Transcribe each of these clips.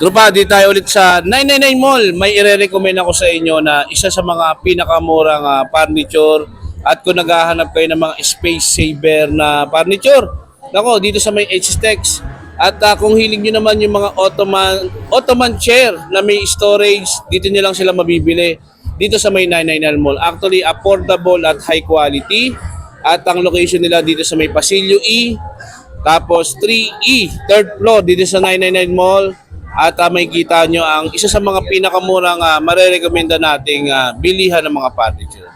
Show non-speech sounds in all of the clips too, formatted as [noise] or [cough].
Grupa, di tayo ulit sa 999 Mall. May ire-recommend ako sa inyo na isa sa mga pinakamurang ah, furniture at kung naghahanap kayo ng mga space saver na furniture, nako, dito sa may H-Tex. At ah, kung hilig nyo naman yung mga Ottoman, Ottoman chair na may storage, dito nyo lang sila mabibili dito sa may 999 Mall. Actually, affordable at high quality. At ang location nila dito sa may Pasilio E, tapos 3E, third floor dito sa 999 Mall. At ah, may kita nyo ang isa sa mga pinakamurang uh, marerekomenda nating ah, bilihan ng mga furniture.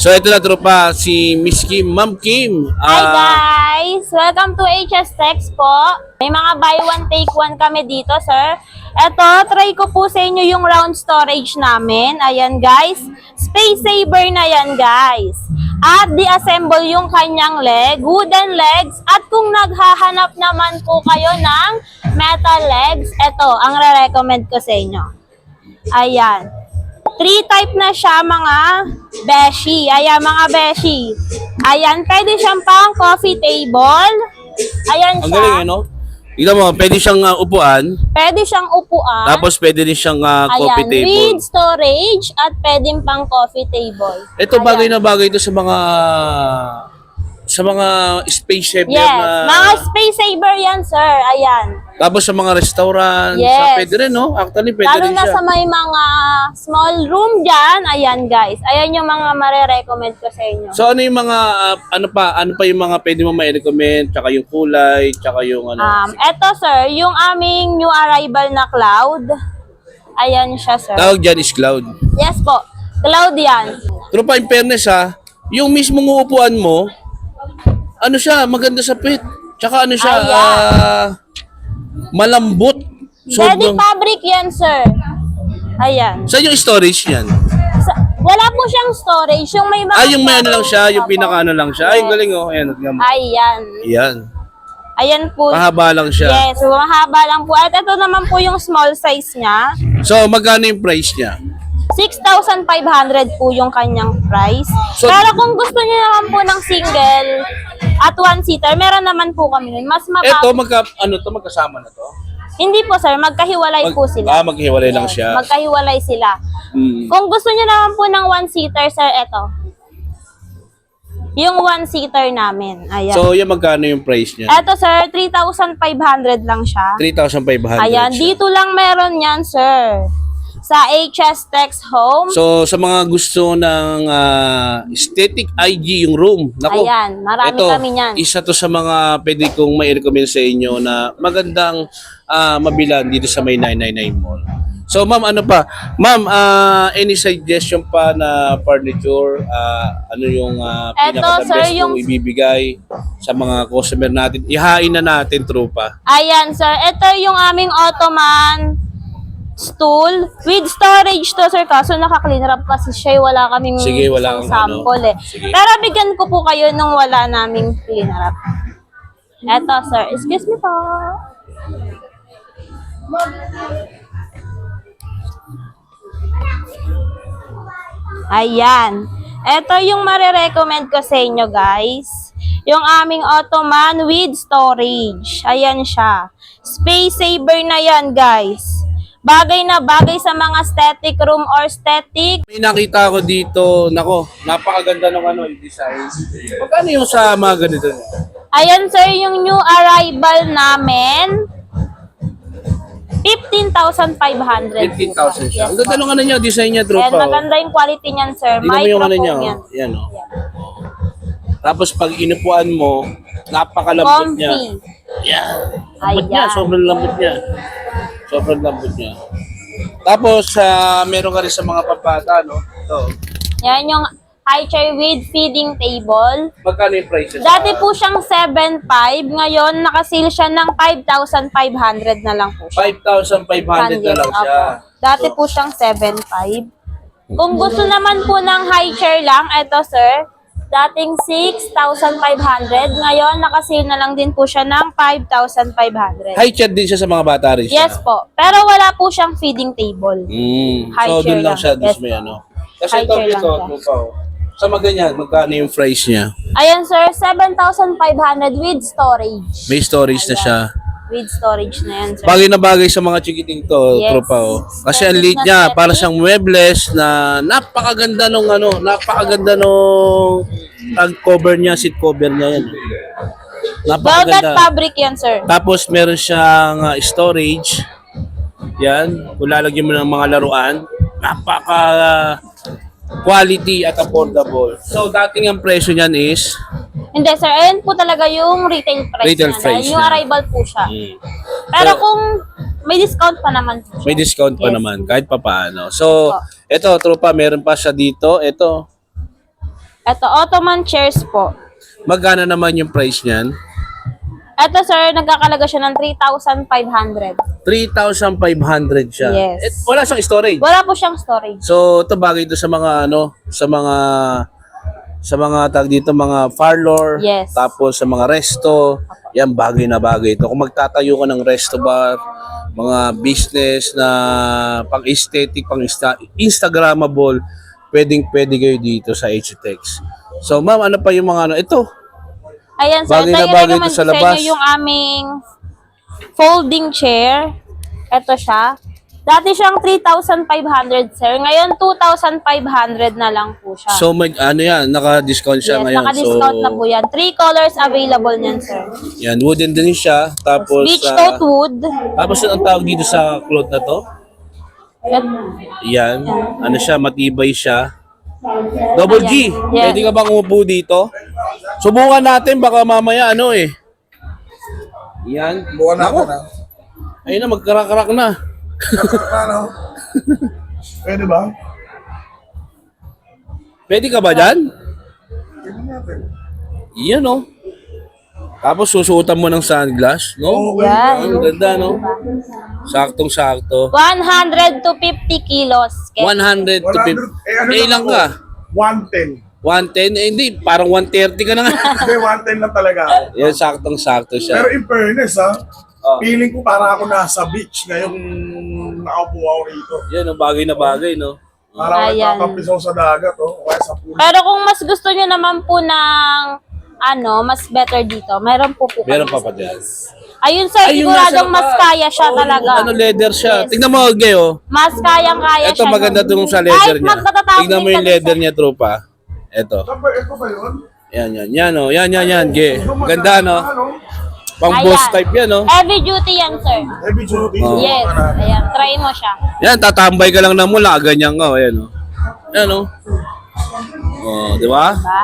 So ito na tropa, si Miss Kim, Ma'am Kim. Hi Ah, guys! Welcome to HS Text po. May mga buy one take one kami dito, sir. Eto, try ko po sa inyo yung round storage namin. Ayan guys. Space saver na yan guys. At di-assemble yung kanyang leg, wooden legs. At kung naghahanap naman po kayo ng metal legs, eto, ang re-recommend ko sa inyo. Ayan. Three type na siya mga beshi. Ayan mga beshi. Ayan, pwede siyang pang coffee table. Ayan ang siya. galing, ano? Tignan mo, pwede siyang ah, upuan, Pwede siyang upuan. tapos pwede din siyang coffee Ayan, table. with storage at pwedeng pang coffee table. Ito bagay Ayan. na bagay ito sa mga sa mga space saver Yes, na mga space saver yan, sir. Ayan. tapos sa mga restaurant, sa Yes. pwede rin, no? Actually, pwede Lalo rin na siya. sa may mga small room dyan. Ayan, guys. Ayan yung mga mare-recommend ko sa inyo. So ano yung mga ah, ano pa ano pa yung mga pwede mo ma-recommend tsaka yung kulay tsaka yung ano Um, eto sir, yung aming new arrival na cloud. Ayan siya sir. tawag dyan is cloud. Yes po. Cloud yan. Pero pa in fairness ha, yung mismong uupuan mo ano siya, maganda sa pit. Tsaka ano siya, Ayan. ah, malambot. Daddy Sobrang, fabric yan sir. Ayan. saan yung storage niyan? Sa, wala po siyang storage. Yung may mga... Ah, yung may ano lang siya, yung pinaka ano lang siya. Ay, ang galing oh. Ayan. Ayan. Yan. Ayan po. Mahaba lang siya. Yes, mahaba lang po. At ito naman po yung small size niya. So, magkano yung price niya? 6,500 po yung kanyang price. So- Pero kung gusto niyo naman po ng single at one-seater, meron naman po kami nun. Mas mababa. Eto, magka, ano to, magkasama na to? Hindi po sir, magkahiwalay Mag- po sila. Ah, maghiwalay lang siya. Magkahiwalay sila. Mm. Kung gusto niyo naman po ng one-seater, sir, eto. Yung one-seater namin. Ayan. So, yung magkano yung price niya? eto sir, 3,500 lang siya. 3,500 Ayan, siya. dito lang meron yan, sir. Sa HS Tex Home. So, sa mga gusto ng ah, aesthetic IG yung room, nako, Ayan, marami ito, kami niyan. isa to sa mga pwede kong mai-recommend sa inyo na magandang ah, mabilan dito sa may 999 Mall. So, ma'am, ano pa? Ma'am, ah, any suggestion pa na furniture? Ah, ano yung uh, Eto, pinaka sir, best yung- kong ibibigay sa mga customer natin? Ihain na natin, tropa. Ayan, sir. Ito yung aming Ottoman stool with storage to, sir. Kaso naka-clean wrap kasi siya. eh. Wala kaming Sige, wala kang ano. sample eh. Sige. Pero bigyan ko po kayo nung wala naming clean wrap. Eto, sir. Excuse me po. Ayan. Ito yung marirecommend ko sa inyo, guys. Yung aming Ottoman with storage. Ayan siya. Space saver na yan, guys. Bagay na bagay sa mga static room or static. May nakita ko dito, nako, napakaganda ng ano, yung design. Magkano yung sa mga ganito? Ayan, sir, yung new arrival namin. 15,500. 15,000 siya. Ang ganda ng ano niya, design niya, Ayan, tropa. oh. maganda yung quality niyan, sir. Tingnan mo yung ano niya, oh. yan. Yan, oh. Tapos pag inupuan mo, napakalambot niya. Comfy. Yan. Lambot Ayan. niya, sobrang lambot niya. Sobrang lambot niya. Tapos, ah, meron ka rin sa mga pampata, no? Ito. Yan yung high chair with feeding table. Magkano yung prices? Dati po siyang 7.5, ngayon nakasil siya ng 5,500 na lang po siya. 5,500 na lang siya. Dati po siyang 7.5. Kung gusto naman po ng high chair lang, eto sir, dating 6,500, ngayon nakasil na lang din po siya ng 5,500. High chat din siya sa mga bata rin siya. Yes po. Pero wala po siyang feeding table. Mm. High so, chair doon lang lang. siya, Yes, may ano. Kasi High ito, chair lang ito, siya. ito, Sa mga ganyan, magkano yung price niya? Ayan sir, 7,500 with storage. May storage na siya. With storage na yan, sir. Bagay na bagay sa mga chikiting to, Yes. tropa oh. Kasi ang liit niya, para siyang muebles na napakaganda nung ano, napakaganda nung tag cover niya, seat cover niya yan. Velvet Napakaganda. fabric yan, sir. Tapos meron siyang uh, storage. Yan, kung lalagyan mo ng mga laruan, napaka uh, quality at affordable. So dating ang presyo niyan is Hindi, sir. Ayan po talaga yung retail price Retail niya. price Dahil yung niya. arrival po siya. mm, Pero So- kung may discount pa naman po siya. may discount pa Yes. naman kahit papaano. So, ito tropa, meron pa siya dito. Ito, Ito, Ottoman chairs po. magkano naman yung price niyan? Ito, sir, nagkakalaga siya ng 3,500. 3,500 siya. Yes. Eh, wala siyang storage. Wala po siyang storage. So, ito bagay ito sa mga ano, sa mga sa mga tag dito mga parlor, Yes. tapos sa mga resto, yan bagay na bagay ito. Kung magtatayo ka ng resto bar, mga business na pang aesthetic, pang insta- pwedeng pwede kayo dito sa HTX. So, ma'am, ano pa yung mga ano? Ito, Ayan, sir. Bagay na ito bagay i-recommend ito sa sa labas. inyo yung aming folding chair. Ito siya. Dati siyang 3,500, sir. Ngayon, 2,500 na lang po siya. so may ano yan, naka-discount siya yes, ngayon. naka-discount so, na po yan. Three colors available niyan, sir. Yan, wooden din siya. Tapos, Beach coat wood. tapos ang tawag dito sa cloth na to? Yan. Ano siya, matibay siya. Double G, Yes. pwede ka bang umupo dito? Subukan natin, baka mamaya ano eh. Yan. Buwan na ako na. ayun na, magkarak-karak na. Ano? [laughs] Pwede ba? Pwede ka ba dyan? Pwede natin. Yan oh. Tapos susuotan mo ng sunglass, no? Yan. Ang ganda, no? Saktong-sakto. 100 to 50 kilos. Okay? 100 to 50. 100, eh, ano Eh, lang ilang ako? ka? 110. 110? Eh, hindi. Parang 130 ka na nga. [laughs] Hindi, 110 lang talaga ako. Yan, saktong-sakto siya. Pero in fairness ha, Oh. feeling ko para ako nasa beach ngayong nakaupo ako rito. Yan, ang bagay na bagay, no? Para ako Ayan. sa dagat, oh, o kaya sa pool. Pero kung mas gusto niyo naman po ng ano, mas better dito, meron po po Meron pa pa sa dyan. Ayun sir, Ay, yung siguradong nasa mas kaya siya Oo, talaga. Ano, leather siya. Yes. Tignan mo, Gay, oh. Mas kayang-kaya Ito siya. maganda nun. itong sa leather Kahit niya. magtatapon Tignan mo yung dun leather niya, tropa. Ito. Saan ba, ito ba yun? Yan, yan. Yan, oh. Yan, yan, yan, Gay. Ito, Ganda, no? Ano? Pang Ayan. boss type yan, no? Heavy duty yan, sir. Heavy duty. Oh. Yes. Ayan, try mo siya. Yan, tatambay ka lang na mula. Ganyan ka, oh. Yan, oh. Yan, oh. Oh, di ba? Diba?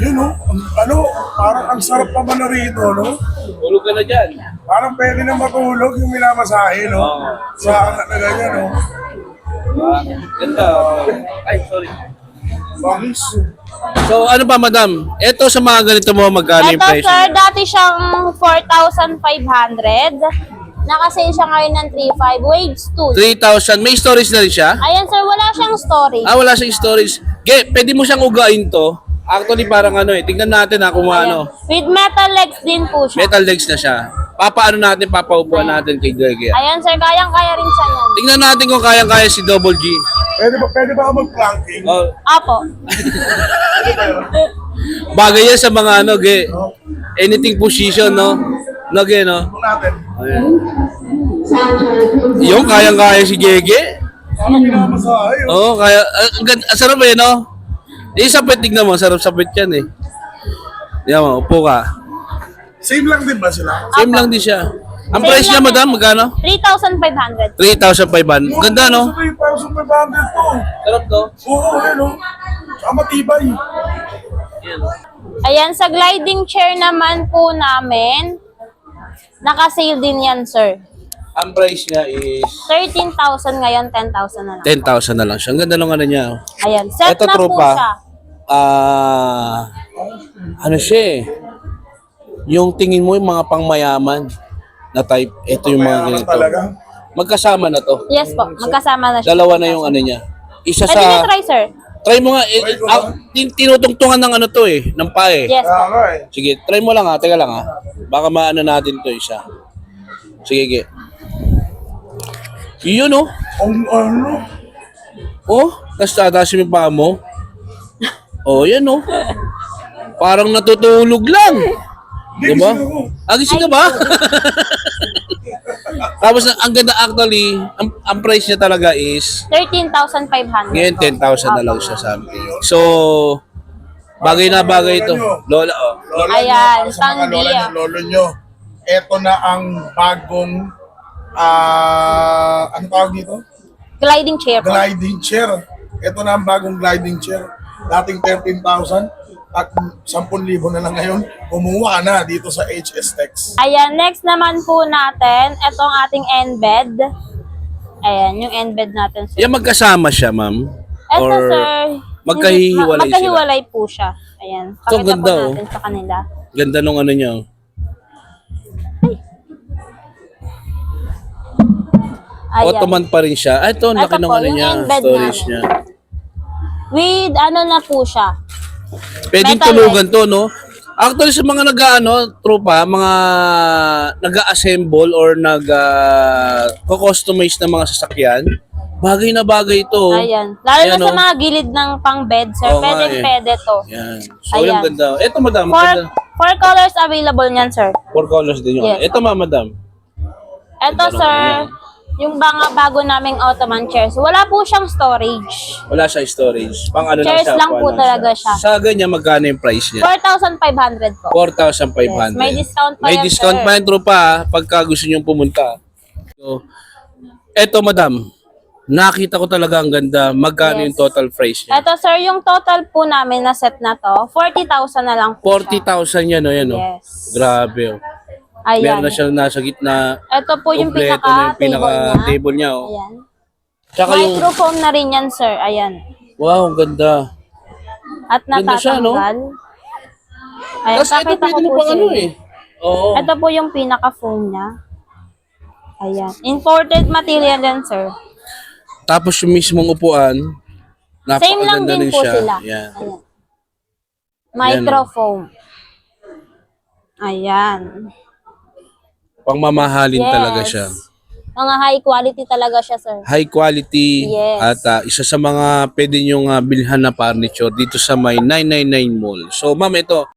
Yun oh, ang- ano, parang ang sarap naman na rito, no? Tulog ka na dyan. Parang pwede na matulog yung minamasahe, no? Oo. Sa na ganyan, no? Diba? Ganda. oh. Ay, sorry. Bangis. So, ano pa, madam? Ito sa mga ganito mo, magkano yung Ito, price? sir, dati siyang 4,500. Nakasale siya ngayon ng 3,500. Waves 2. 3,000. May storage na rin siya? Ayan, sir, wala siyang storage. Ah, wala siyang storage. Ge, pwede mo siyang ugain to. Actually, parang ano eh. Tingnan natin ha kung ano. With metal legs din po siya. Metal legs na siya. Papaano natin, papaupuan natin kay Gege. Ayan, sir, kayang-kaya rin siya yan. Tingnan natin kung kayang-kaya si Double G. Pwede ba, pwede ba ako mag-planking? Oh, Apo. [laughs] bagay yan sa mga ano, Ge. Anything position, no? No, Ge, no? Ito natin. Ayan. Yung kayang-kaya si Gege. Oh. Oo, kaya, ah, ang ganda, ang sarap eh, no? Eh, sapit, tignan mo, sarap sapit yan eh. Yan mo, upo ka. Same lang din ba sila? Same lang din siya. Ang Same price niya, lang madam, magkano? 3,500. 3,500. Ganda, no? 3,500 to. Sarap, no? Oo, ano? Saka matibay. Ayan, sa gliding chair naman po namin, nakasale din yan, sir. Ang price niya is 13,000 ngayon, 10,000 na lang. 10,000 na lang siya. Ang ganda ng ano niya. Ayan, set Ito, na po tropa. siya. Ah, ano siya eh. Yung tingin mo yung mga pangmayaman na type, ito yung mga Mayaman ganito. talaga. Magkasama na to. Yes po, magkasama na siya. Dalawa na yung ano niya. Isa Pwede niyo sa... try, sir. Try mo nga. Eh, ah, tin- tinutungtungan ng ano to eh. Ng pa eh. Yes Kaya po. nga eh. Sige, try mo lang ha. Teka lang ha. Baka maano natin to isa. Sige, ge. Yun oh. Ang ano? Oh, tapos tatasin yung paa mo. Oh, yan oh. Parang natutulog lang. Di ba? gising ako. Ah, gising ka ba? Tapos ang ganda actually, ang, ang price niya talaga is 13,500. ngayon 10,000 na lang siya sa amin. So, bagay na bagay ito. Lola, oh. Lola Ayan, nyo, sa mga tanggi, lola nyo, lolo nyo, eto na ang bagong, ah, ano tawag dito? Gliding chair po. Gliding chair. Ito na ang bagong gliding chair. Dating 13,000 at 10,000 na lang ngayon. Kumuha na dito sa HS Tex. Ayan, next naman po natin, ito ang ating end bed. Ayan, yung end bed natin. Sir. Yan magkasama siya, ma'am? Ito, Or sir. magkahiwalay hindi- Magkahiwalay po siya. Ayan. Pakita ganda, po oh. natin sa kanila. Ganda nung ano niya. Ayan. Ottoman pa rin siya. Ah, ito, laki po, ano niya, storage niya. With ano na po siya. Pwedeng Metal tulugan to, no? Actually, sa mga nag-ano, tropa, mga nag-assemble or nag-customize na mga sasakyan, bagay na bagay ito. Ayan. Lalo Ayan, na sa oh. mga gilid ng pang bed, sir. Oo nga pwede eh. pwede to. Yan. So, Ayan. yung ganda. Ito, madam. Four, Ganda. four colors available niyan, sir. Four colors din yun. Yes. Ito, ma, madam. Ito, Ganda sir, naman yung mga bago naming Ottoman chairs. Wala po siyang storage. Wala siya storage. Pang ano Chairs lang siya. lang po ano talaga siya. Sa ganyan, magkano yung price niya? 4,500 po. 4,500. Yes, may discount pa May yan, discount sir. pa yan, tropa, ah, pagka gusto nyo pumunta. So, eto, madam. Nakita ko talaga ang ganda. Magkano Yes. yung total price niya? Ito, sir, yung total po namin na set na to, 40,000 na lang po siya. 40,000 yan, o yan, o. Yes. Grabe, o. Ayan. Meron na siya nasa gitna. Ito po yung Kompleto pinaka, na yung pinaka table niya. table niya, o. Ayan. Tsaka yung, Microphone na rin yan, sir. Ayan. wow, ang ganda. At Ganda siya, no? natatanggal. Ayan, Tapos ito pakita pwede mo po pang sa ano, inyo. eh. Oo. Ito po yung pinaka-phone niya. Ayan. Imported material yan, sir. Tapos yung mismong upuan, Same lang napakaganda din rin po siya. sila. Yan. Ayan. Microphone. Ayan. Pangmamahalin talaga siya. Mga high quality talaga siya, sir. high quality Yes. at ah, isa sa mga pwede nyong ah, bilhan na furniture dito sa may 999 Mall. So ma'am, ito,